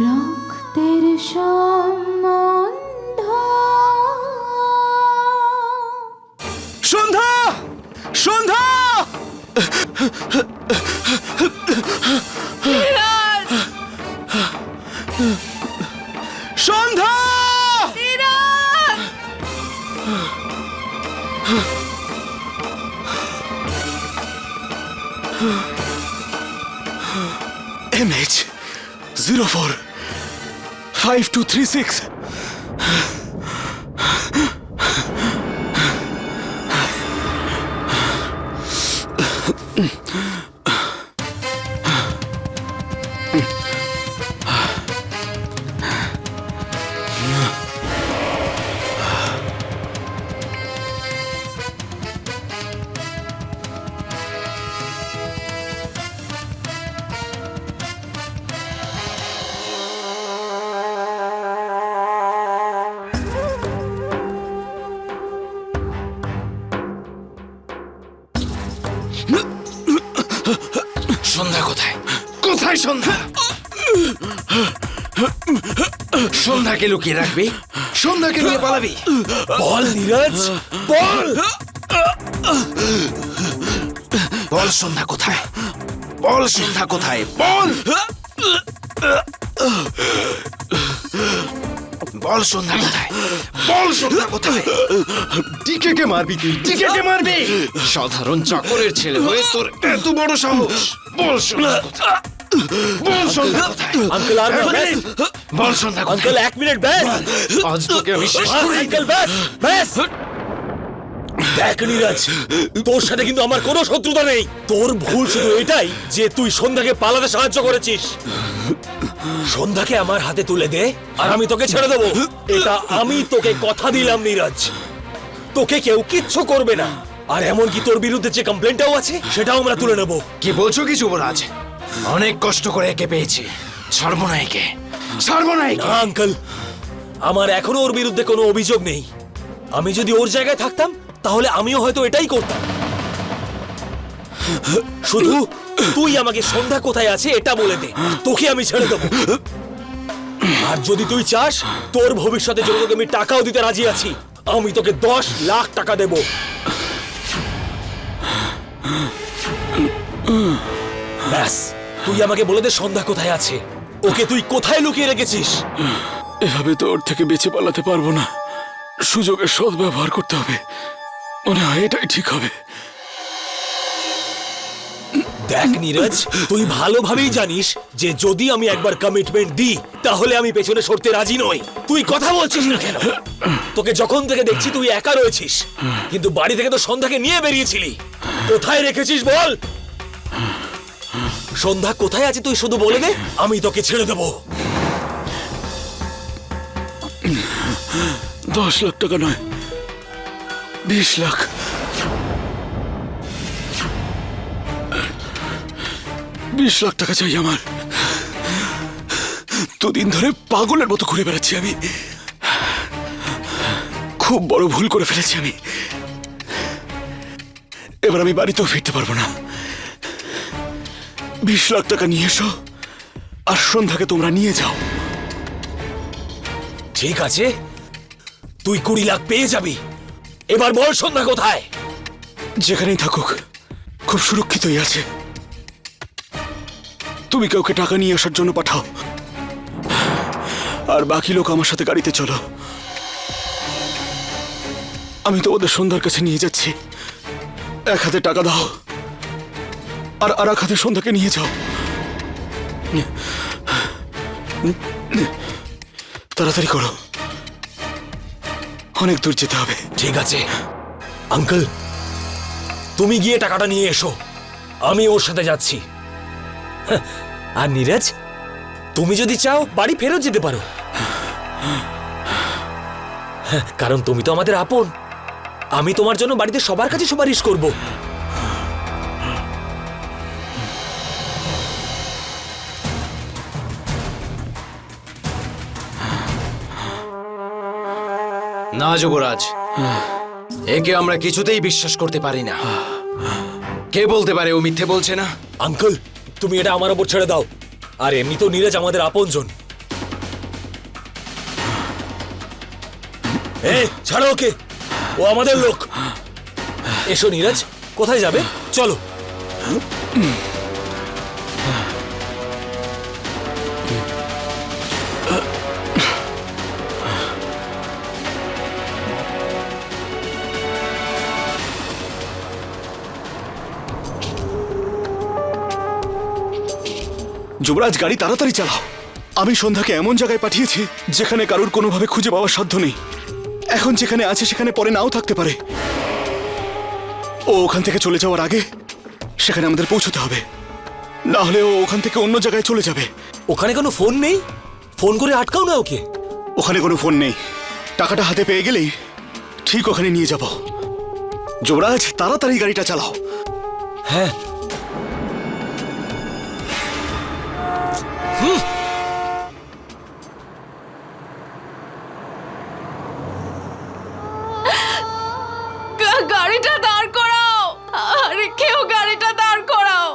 রক্তের সম্বন্ধ। Sandhya! Sandhya! Sandhya! MH zero four. Five two three six Sandhya সন্ধ্যাকে লুকিয়ে রাখবি? সন্ধ্যাকে নিয়ে পালাবি? বল নীরজ বল! বল সন্ধ্যা কোথায়? বল সন্ধ্যা কোথায়? বল! বল সন্ধ্যা কোথায়? বল সন্ধ্যা কোথায়? টিকে কে মারবি তুই টিকে কে মারবি! সাধারণ চাকরের ছেলে হয়ে তোর এত বড় সাহস। বল সন্ধ্যা কোথায়? বল সন্ধ্যা। আঙ্কেল আর ব্যাস। বল সন্ধ্যা আঙ্কেল এক মিনিট ব্যাস। আজ তোকে আমি শেষ করে। আঙ্কেল ব্যাস ব্যাস। দেখ নীরাজ তোর সাথে কিন্তু আমার কোনো শত্রুতা নেই। তোর ভুল শুধু এটাই যে তুই সন্ধ্যাকে পালাতে সাহায্য করেছিস। সন্ধ্যাকে আমার হাতে তুলে দে আর আমি তোকে ছেড়ে দেবো। এটা আমি তোকে কথা দিলাম নীরাজ। তোকে কেউ কিচ্ছু করবে না। আর এমনকি তোর বিরুদ্ধে যে কমপ্লেনটাও আছে সেটাও আমরা তুলে নেব। কি বলছো কি যুবরাজ? অনেক কষ্ট করে একে পেয়েছি। ছাড়বো না একে ছাড়বো না একে আমার এখনও ওর বিরুদ্ধে কোনো অভিযোগ নেই। আমি যদি ওর জায়গায় থাকতাম, তাহলে আমিও হয়তো এটাই করতাম। শুধু তুই আমাকে সন্ধ্যা কোথায় আছে এটা বলে দে, তোকে আমি ছেড়ে দেবো। আর যদি তুই চাস, তোর ভবিষ্যতের জন্য তোকে আমি টাকাও দিতে রাজি আছি, আমি তোকে দশ লাখ টাকা দেব। ব্যাস। তুই আমাকে বলে দে সন্ধ্যা কোথায় আছে। ওকে তুই কোথায় লুকিয়ে রেখেছিস? এভাবে তো ওর থেকে বেঁচে পালাতে পারব না। সুযোগের সদ্ব্যবহার করতে হবে। মনে হয় এটাই ঠিক হবে। দেখ নীরজ তুই ভালোভাবেই জানিস যে যদি আমি একবার কমিটমেন্ট দিই তাহলে আমি পেছনে সরতে রাজি নই। তুই কথা বলছিস না কেন? তোকে যখন থেকে দেখছি তুই একা রয়েছিস। কিন্তু বাড়ি থেকে তো সন্ধ্যাকে নিয়ে বেরিয়েছিলি। কোথায় রেখেছিস বল? সন্ধ্যা, কোথায় আছে তুই শুধু বলে দে? আমি তোকে ছেড়ে দেবো। দশ লাখ টাকা নয়, বিশ লাখ। বিশ লাখ টাকা চাই আমার। দুদিন ধরে পাগলের মতো ঘুরে বেড়াচ্ছি আমি। খুব বড় ভুল করে ফেলেছি আমি। এবার আমি বাড়িতেও ফিরতে পারব না। বিশ লাখ টাকা নিয়ে এসো। আর সন্ধ্যাকে তোমরা নিয়ে যাও। ঠিক আছে। তুই কুড়ি লাখ পেয়ে যাবি। এবার বল সন্ধ্যা কোথায়? যেখানেই থাকুক খুব সুরক্ষিতই আছে। তুমি কাউকে টাকা নিয়ে আসার জন্য পাঠাও। আর বাকি লোক আমার সাথে গাড়িতে চলো। আমি তো ওদের সন্ধ্যার কাছে নিয়ে যাচ্ছি। এক হাতে টাকা দাও। আর আর এক হাতে সন্ধ্যাকে নিয়ে যাও। তাড়াতাড়ি করো। অনেক দূর যেতে হবে। ঠিক আছে। আঙ্কেল, তুমি গিয়ে টাকাটা নিয়ে এসো। আমি ওর সাথে যাচ্ছি। আর নীরজ, তুমি যদি চাও, বাড়ি ফেরত যেতে পারো। কারণ তুমি তো আমাদের আপন। আমি তোমার জন্য বাড়িতে সবার কাছে সুপারিশ করব। না যুবরাজ। একে আমরা কিছুতেই বিশ্বাস করতে পারি না। কে বলতে পারে ও মিথ্যে বলছে না? আঙ্কল, তুমি এটা আমার ওপর ছেড়ে দাও। আর তো নীরজ আমাদের আপনজন। এ, ছাড়ো ওকে। ও আমাদের লোক। এসো নীরজ, কোথায় যাবে? চলো। যুবরাজ গাড়ি তাড়াতাড়ি চালাও। আমি সন্ধ্যাকে এমন জায়গায় পাঠিয়েছি যেখানে কারুর কোনোভাবে খুঁজে পাওয়ার সাধ্য নেই। এখন যেখানে আছে সেখানে পরে নাও থাকতে পারে। ও ওখান থেকে চলে যাওয়ার আগে সেখানে আমাদের পৌঁছতে হবে। না হলে ও ওখান থেকে অন্য জায়গায় চলে যাবে। ওখানে কোনো ফোন নেই? ফোন করে আটকাও না ওকে। ওখানে কোনো ফোন নেই। টাকাটা হাতে পেয়ে গেলেই ঠিক ওখানে নিয়ে যাব। যুবরাজ তাড়াতাড়ি গাড়িটা চালাও। হ্যাঁ গাড়িটা দাঁড় করাও। আরে কেউ গাড়িটা দাঁড় করাও।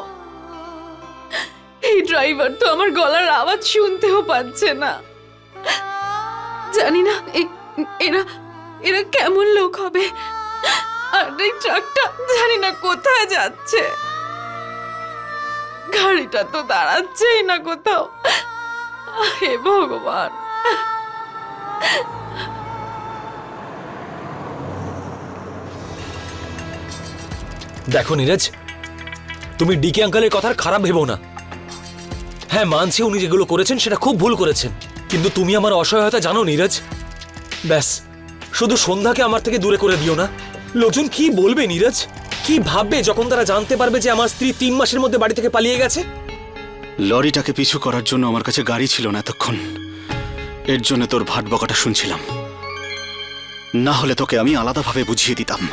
এই ড্রাইভার তো আমার গলার আওয়াজ শুনতেও পাচ্ছে না। জানি না এরা এরা কেমন লোক হবে। আর এই ট্রাকটা জানি না কোথায় যাচ্ছে। গাড়িটা তো দাঁড়াচ্ছেই না কোথাও। হে ভগবান। দেখো নীরজ, তুমি ডিকে আঙ্কালের কথার খারাপ ভেবো না। হ্যাঁ মানছি উনি যেগুলো করেছেন সেটা খুব ভুল করেছেন। কিন্তু তুমি আমার অসহায়তা জানো নীরজ। ব্যাস, শুধু সন্ধ্যাকে আমার থেকে দূরে করে দিও না। লোকজন কি বলবে নীরজ? কি ভাববে যখন তারা জানতে পারবে যে আমার স্ত্রী তিন মাসের মধ্যে বাড়ি থেকে পালিয়ে গেছে? লরিটাকে পিছু করার জন্য আমার কাছে গাড়ি ছিল না এতক্ষণ। এর জন্য তোর ভাট বকাটা শুনছিলাম। না হলে তোকে আমি আলাদাভাবে বুঝিয়ে দিতাম।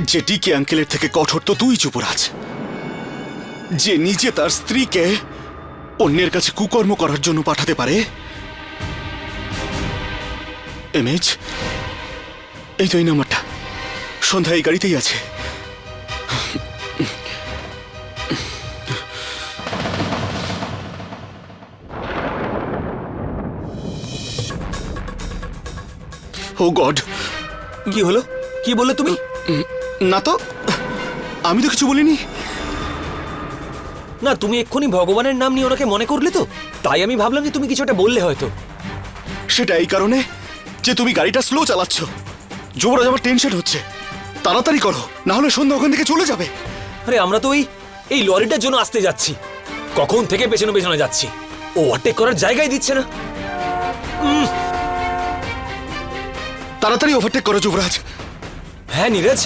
যে ডিকে আঙ্কেলের থেকে কঠোর, তো তুই চুপরাজ যে নিজে তার স্ত্রীকে অন্যের কাছে কুকর্ম করার জন্য পাঠাতে পারে। এমএচ এই তো এই নাম্বারটা। সন্ধ্যা এই গাড়িতেই আছে। ও গড কি হলো? কি বললে তুমি? না তো আমি তো কিছু বলিনি। না তুমি এক্ষুনি ভগবানের নাম নিয়ে ওনাকে মনে করলে তো? তাই আমি ভাবলাম যে তুমি কিছু একটা বললে হয়তো। সেটা এই কারণে যে তুমি গাড়িটা স্লো চালাচ্ছ। যুবরাজ আমার টেনশন হচ্ছে। তাড়াতাড়ি করো না হলে সন্ধ্যা ওখান থেকে চলে যাবে। আরে আমরা তো ওই এই লরিটার জন্য আসতে যাচ্ছি। কখন থেকে পেছনে পেছনে যাচ্ছি? ও ওভারটেক করার জায়গায় দিচ্ছে না। তাড়াতাড়ি ওভারটেক করো যুবরাজ। হ্যাঁ নীরজ।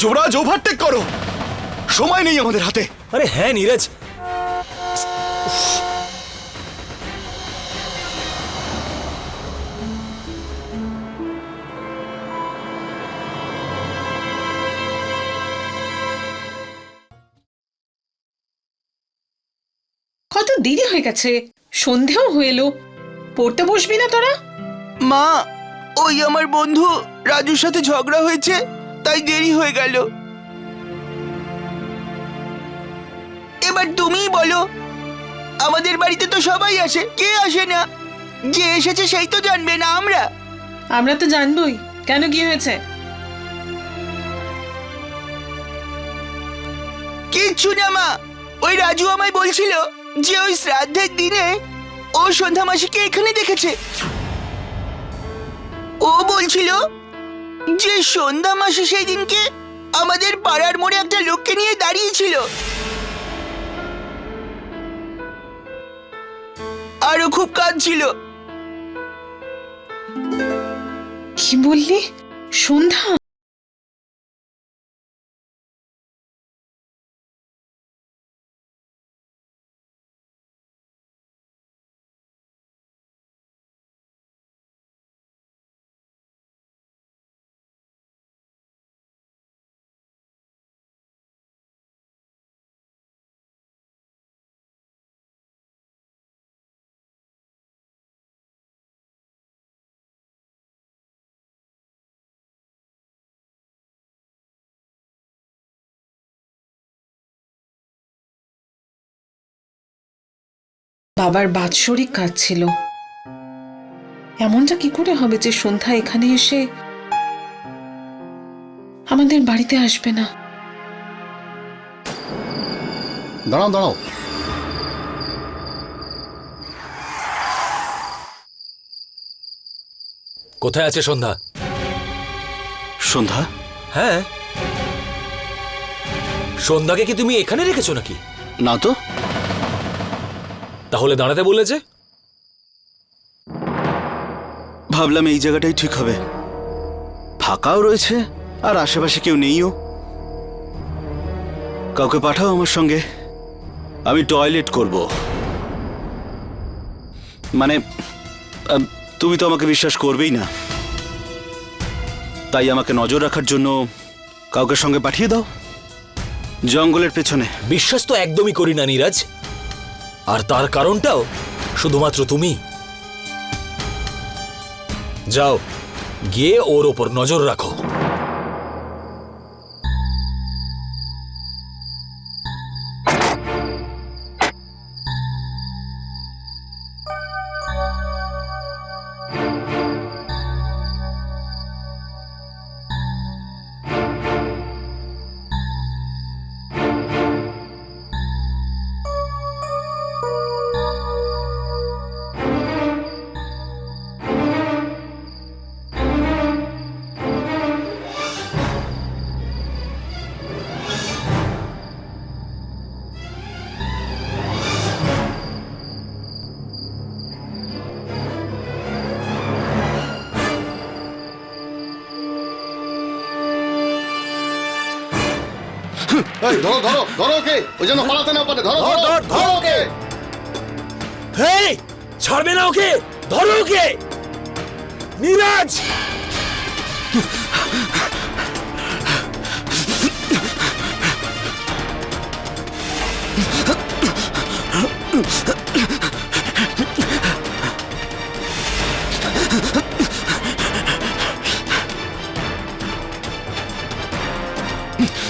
যুবরাজ ওভারটেক করো। সময় নেই আমাদের হাতে। আরে হ্যাঁ নীরজ। হয়ে গেছে। সন্ধেও হয়ে এলো। পড়তে বসবি না তোরা? মা ওই আমার বন্ধু রাজুর সাথে ঝগড়া হয়েছে তাই দেরি হয়ে গেল। এবার তুমিই বলো আমাদের বাড়িতে তো সবাই আসে কে আসে না? যে এসেছে সেই তো জানবে না আমরা। আমরা তো জানবই কেন কি হয়েছে? কিচ্ছু না মা ওই রাজু আমায় বলছিল যে ওই শ্রাদ্ধের দিনে ও সন্ধ্যা মাসিকে এখানে দেখেছে। ও বলছিল যে সন্ধ্যা মাসি সেই দিনকে আমাদের পাড়ার মোড়ে একটা লোককে নিয়ে দাঁড়িয়েছিল। আরও খুব কাঁদছিল। কি বললি? সন্ধ্যা? বাবার বাৎসরিক কাজ ছিল। এমনটা কি করে হবে যে সন্ধ্যা এখানে এসে আমাদের বাড়িতে আসবে না? দাঁড়াও দাঁড়াও। কোথায় আছে সন্ধ্যা? সন্ধ্যা? হ্যাঁ। সন্ধ্যাকে কি তুমি এখানে রেখেছো নাকি? না তো। তাহলে দাঁড়াতে বললে যে ভাবলাম এই জায়গাটাই ঠিক হবে। ফাঁকাও রয়েছে আর আশেপাশে কেউ নেইও। কাউকে পাঠাও আমার সঙ্গে। আমি টয়লেট করব। মানে তুমি তো আমাকে বিশ্বাস করবেই না। তাই আমাকে নজর রাখার জন্য কাউকে সঙ্গে পাঠিয়ে দাও। জঙ্গলের পেছনে। বিশ্বাস তো একদমই করি না নীরাজ। আর তার কারণটাও শুধুমাত্র তুমি। যাও গিয়ে ওর ওপর নজর রাখো। ধরো ধরো ধরো ওকে। ওই জন্য পালাতে না পারে ধরো ধরো ধর, ওকে। হেই ছাড়বে না ওকে ধরো ওকে। নীরাজ!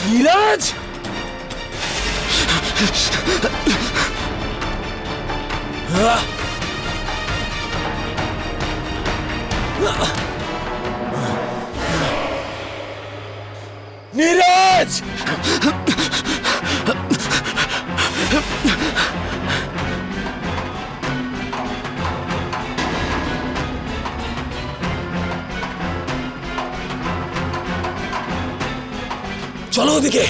নীরাজ আহ! নীরাজ চলো ওদিকে।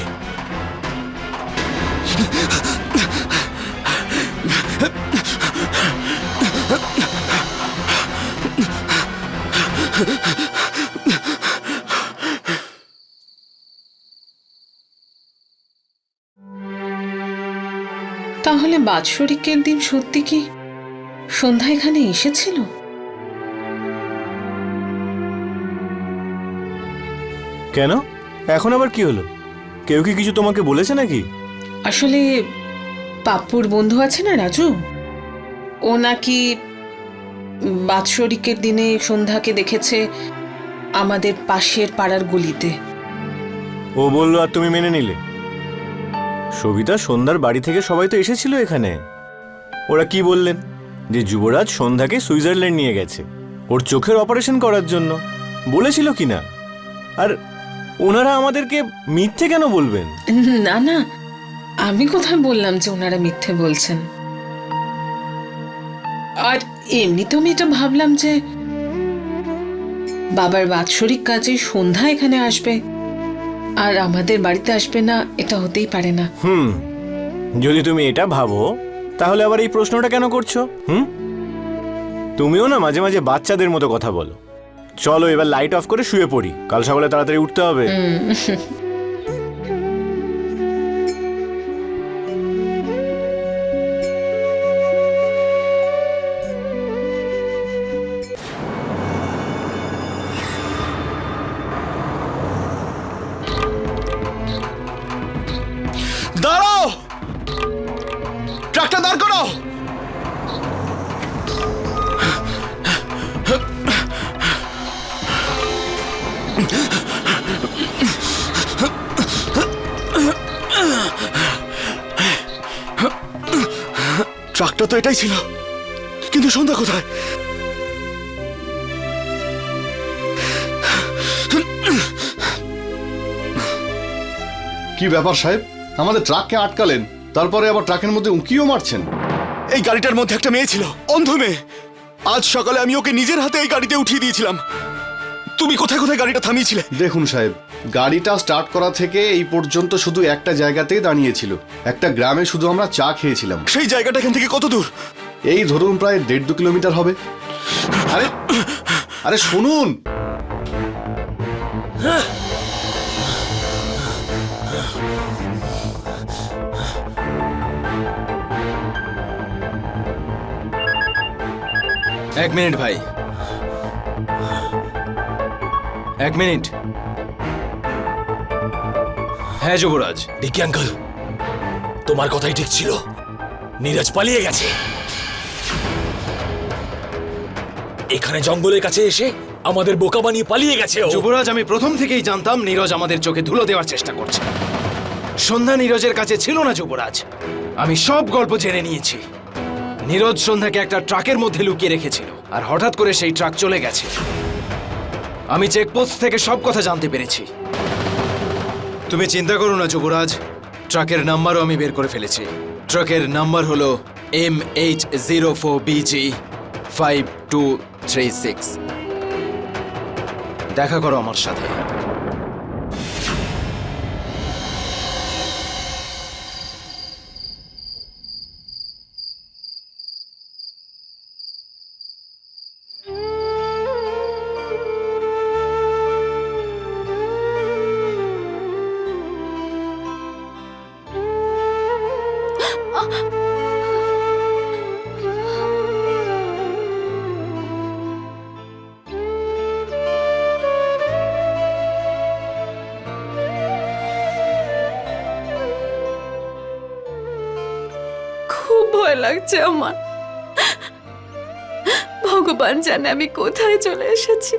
তাহলে বাৎসরিকের দিন সত্যি কি সন্ধ্যা এখানে এসেছিল? কেন? এখন আবার কি হলো? কেউ কি কিছু তোমাকে বলেছে নাকি? আসলে পাপ্পুর বন্ধু আছে না রাজু? ও নাকি বাৎসরিকের দিনে সন্ধ্যাকে দেখেছে আমাদের পাশের পাড়ার গলিতে। ও বলল আর তুমি মেনে নিলে। সবিতা সন্ধ্যার বাড়ি থেকে সবাই তো এসেছিল এখানে। ওরা কি বললেন? যে যুবরাজ সন্ধ্যাকে সুইজারল্যান্ড নিয়ে গেছে ওর চোখের অপারেশন করার জন্য। বলেছিল কি না আর ওনারা আমাদেরকে মিথ্যে কেন বলবেন? না না আমি কোথায় বললাম যে ওনারা মিথ্যে বলছেন? আর এমনিতেও আমি এটা ভাবলাম যে বাবার বাৎসরিক কাজে সন্ধ্যা এখানে আসবে আর আমাদের বাড়িতে আসবে না এটা হতেই পারে না। হুম যদি তুমি এটা ভাবো তাহলে আবার এই প্রশ্নটা কেন করছ হুম? তুমিও না মাঝে মাঝে বাচ্চাদের মতো কথা বলো। চলো এবার লাইট অফ করে শুয়ে পড়ি। কাল সকালে তাড়াতাড়ি উঠতে হবে। ট্রাকটা তো এটাই ছিল। কিন্তু সন্ধ্যা কোথায়? কি ব্যাপার সাহেব? আমাদের ট্রাককে আটকালেন তারপরে আবার ট্রাকের মধ্যে উঁকিও মারছেন। এই গাড়িটার মধ্যে একটা মেয়ে ছিল অন্ধ মেয়ে। আজ সকালে আমি ওকে নিজের হাতে এই গাড়িতে উঠিয়ে দিয়েছিলাম। তুমি কোথায় কোথায় গাড়িটা থামিয়েছিলে? দেখুন সাহেব গাড়িটা স্টার্ট করা থেকে এই পর্যন্ত শুধু একটা জায়গাতেই দাঁড়িয়েছিল। একটা গ্রামে শুধু আমরা চা খেয়েছিলাম। সেই জায়গাটা এখান থেকে কত দূর? এই ধরুন প্রায় দেড় দু কিলোমিটার হবে। আরে আরে শুনুন! এক মিনিট ভাই। এক মিনিট। হ্যাঁ যুবরাজ ডিকি আঙ্কেল তোমার কথাই ঠিক ছিল। নীরজ পালিয়ে গেছে। এখানে জঙ্গলের কাছে এসে আমাদের বোকা বানিয়ে পালিয়ে গেছে যুবরাজ, আমি প্রথম থেকেই জানতাম নীরজ আমাদের চোখে ধুলো দেওয়ার চেষ্টা করছে। সন্ধ্যা নীরজের কাছে ছিল না যুবরাজ। আমি সব গল্প জেনে নিয়েছি। নীরজ সন্ধ্যাকে একটা ট্রাকের মধ্যে লুকিয়ে রেখেছিল, আর হঠাৎ করে সেই ট্রাক চলে গেছে। আমি চেকপোস্ট থেকে সব কথা জানতে পেরেছি। তুমি চিন্তা করো না, যুবরাজ। ট্রাকের নাম্বারও আমি বের করে ফেলেছি। ট্রাকের নাম্বার হলো M H zero four BG five two three six দেখা করো আমার সাথে। লাগছে আমার। ভগবান জানে আমি কোথায় চলে এসেছি।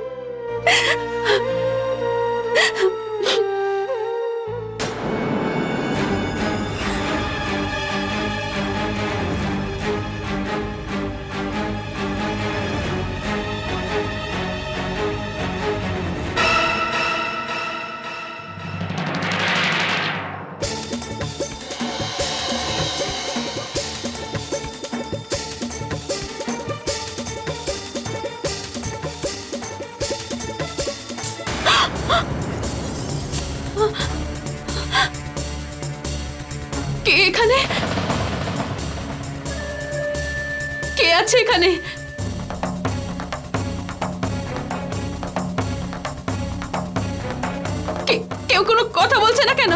কেউ কোনো কথা বলছে না কেন?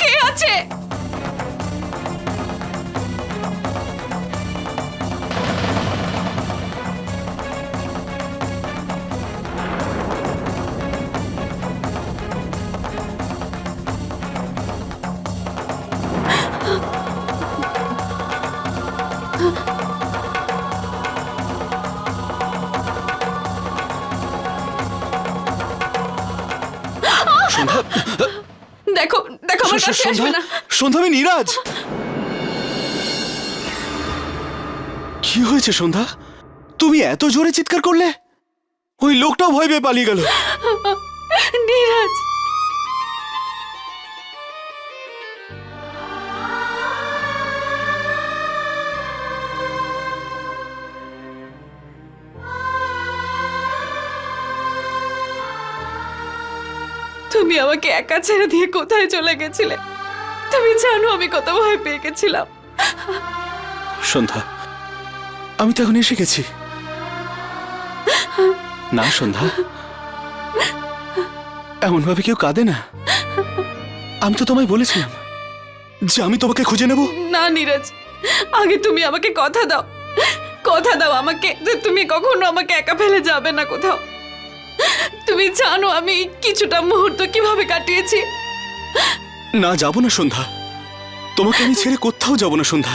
কে আছে? দেখো দেখো আমার কাছে আসবে না। সন্ধ্যা আমি নীরাজ। কি হয়েছে সন্ধ্যা? তুমি এত জোরে চিৎকার করলে? ওই লোকটাও ভয় পেয়ে পালিয়ে গেল। নীরাজ তুমি আমাকে একা ছেড়ে দিয়ে কোথায় চলে গেছিলে? তুমি জানো আমি কত ভয় পেয়ে গেছিলাম। সন্ধ্যা আমি তো এখন এসে গেছি। না সন্ধ্যা। এমন ভাবে কেউ কাঁদে না। আমি তো তোমায় বলেছিলাম যে আমি তোমাকে খুঁজে নেব। না নীরজ আগে তুমি আমাকে কথা দাও। কথা দাও আমাকে যে তুমি কখনো আমাকে একা ফেলে যাবে না কোথাও। তুমি জানো আমি কিছুটা মুহূর্ত কীভাবে কাটিয়েছি। না যাব না, সন্ধ্যা। তোমাকে আমি ছেড়ে কোথাও যাব না, সন্ধ্যা।